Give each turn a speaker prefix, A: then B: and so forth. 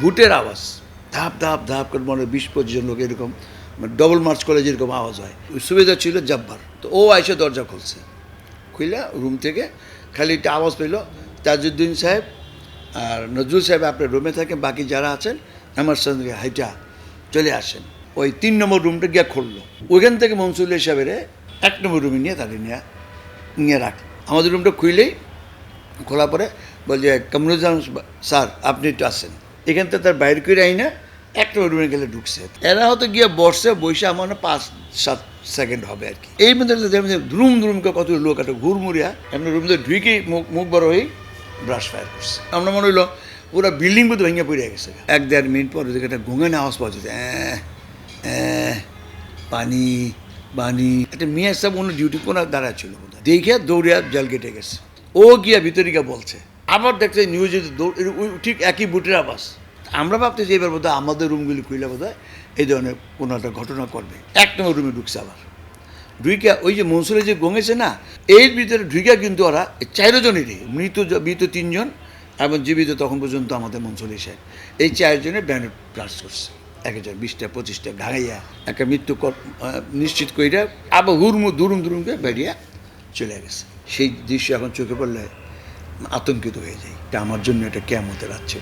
A: বুটের আওয়াজ। ধাপ ধাপ ধাপ করে মনে বিশ পঁচিশ লোক এরকম ডবল মার্চ করে যেরকম আওয়াজ হয়। সুবিধা ছিল জাব্বার। তো ও আইসে দরজা খুলছে। খুলে রুম থেকে খালি একটা আওয়াজ পেল, তাজউদ্দিন সাহেব আর নজরুল সাহেব আপনার রুমে থাকেন, বাকি যারা আছেন, আমার সঙ্গে হাইটা চলে আসেন। ওই তিন নম্বর রুমটা গিয়ে খুললো। ওইখান থেকে মনসুল্লাহ সাহেবের এক নম্বর রুমে নিয়ে তাদের নিয়ে নিয়ে রাখ। আমাদের রুমটা খুললেই খোলা পরে বলছে, কামরুজ্জামান স্যার, আপনি একটু আসেন। এখান থেকে তার বাইরে করে আই না এক নম্বর গেলে ঢুকছে। এরা হয়তো গিয়ে বসছে বসে আমার পাঁচ সাত সেকেন্ড হবে আর কি। এই মধ্যে দ্রুম দ্রুম করে কত লোক একটা ঘুরমুড়িয়া এমনি রুম দিয়ে ঢুকেই মুখ মুখ বড় হয়ে ব্রাশ ফায়ার করছে। আমরা মনে হইল পুরো বিল্ডিং বোধ ভেঙে পড়ে গেছে। এক দেড় মিনিট পর ওদিকে একটা ঘুঙে আওয়াজ পাওয়া যাচ্ছে "অ্যাঁ, অ্যাঁ, পানি পানি। একটা মেয়ে সব অন্য ডিউটি কোনো দাঁড়ায় ছিল। দেখে দৌড়িয়া জল কেটে গেছে। ও গিয়া ভিতরে গিয়া বলছে আবার দেখছে নিউজে দৌড় ঠিক একই বুটের আবাস আমরা ভাবতেছি এবার বোধহয় আমাদের রুমগুলি খুইলে বোধহয় এই ধরনের কোনো একটা ঘটনা করবে। এক নম্বর রুমে ঢুকছে আবার। ঢুইকা ওই যে মনসুরে যে গঙেছে না, এর ভিতরে ঢুইকা কিন্তু ওরা চারজনেরই, মৃত মৃত তিনজন এবং জীবিত তখন পর্যন্ত আমাদের মনসুর সাহেব। এই চারজনের ব্যানার ব্লাস্ট করছে। এক হাজার বিশটা, পঁচিশটা ঘাগাইয়া একটা মৃত্যু নিশ্চিত কইরা আবার হুরমু দুরুম, দুরুমকে বেরিয়ে চলে গেছে। সেই দৃশ্য এখন চোখে পড়লে আতঙ্কিত হয়ে যায়। এটা আমার জন্য এটা কেমতে রাত ছিল।